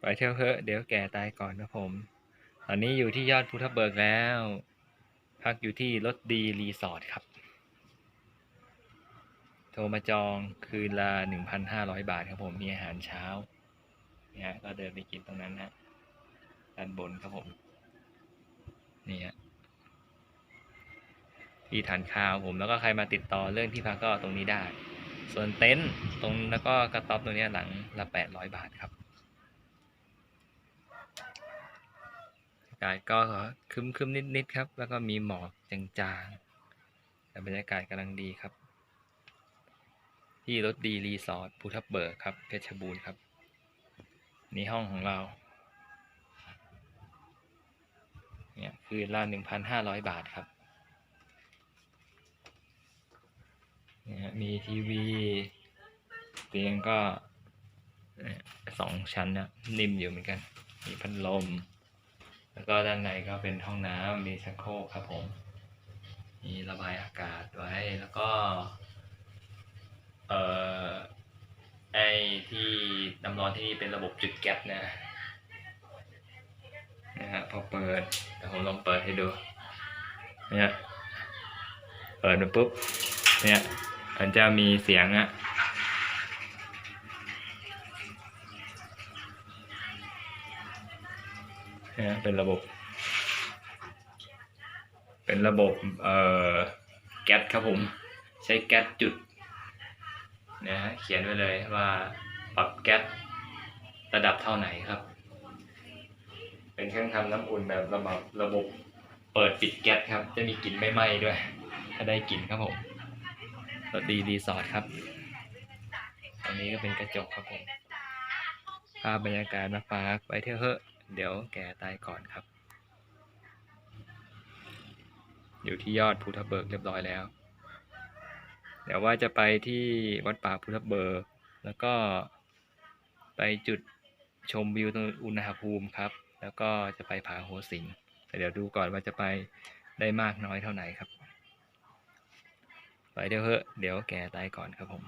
ไปเที่ยวเถอะเดี๋ยวแก่ตายก่อนนะผม ตอนนี้อยู่ที่ยอดภูทับเบิกแล้ว พักอยู่ที่รถดีรีสอร์ทครับ โทรมาจองคืนละหนึ่งพันห้าร้อยบาทครับผมมีอาหารเช้าเนี่ยฮะก็เดินไปกินตรงนั้นฮะด้านบนครับผม นี่ฮะที่ทานข้าวผมแล้วก็ใครมาติดต่อเรื่องที่พักก็ตรงนี้ได้ ส่วนเต็นท์ตรงแล้วก็กระต๊อบตรงนี้หลังละแปดร้อยบาทครับากาศก็คึมคึมนิดนิดๆครับ แล้วก็มีหมอกจางๆแต่บรรยากาศกำลังดีครับ ที่รถดีรีสอร์ทภูทับเบิกครับ เพชรบูรณ์ครับ นี่ห้องของเรา เนี่ยคือละหนึ่งพันห้าร้อยบาทครับเนี่ยมีทีวีเตียงก็สองชั้นนะนิ่มอยู่เหมือนกัน มีพัดลม แล้วก็ด้านในก็เป็นห้องน้ำมีชักโครกครับผม มีระบายอากาศไว้แล้วก็ เอ่อไอที่น้ำร้อนที่นี่เป็นระบบจุดแก๊สนะนะฮะพอเปิดเดี๋ยวผมลองเปิดให้ดูเนี่ยเปิดมาปุ๊บเนี่ยมันจะมีเสียงอะเนี่ยเป็นระบบ เป็นระบบเอ่อแก๊สครับผม ใช้แก๊สจุดนะฮะเขียนไว้เลยว่าปรับแก๊สระดับเท่าไหนครับ เป็นเครื่องทำน้ำอุ่นแบบระบบระบบเปิดปิดแก๊สครับ จะมีกลิ่นไม่ไหม้ด้วย ถ้าได้กลิ่นครับผมรถดีรีสอร์ทครับอันนี้ก็เป็นกระจกครับผมภาพบรรยากาศมาฝากไปเที่ยวเถอะ เดี๋ยวแก่ตายก่อนครับ อยู่ที่ยอดภูทับเบิกเรียบร้อยแล้ว เดี๋ยวว่าจะไปที่วัดป่าภูทับเบิก แล้วก็ไปจุดชมวิวตรงอุณหภูมิครับ แล้วก็จะไปผาหัวสิงแต่เดี๋ยวดูก่อนว่าจะไปได้มากน้อยเท่าไหร่ครับ ไปเดี๋ยวเถอะเดี๋ยวแก่ตายก่อนครับผม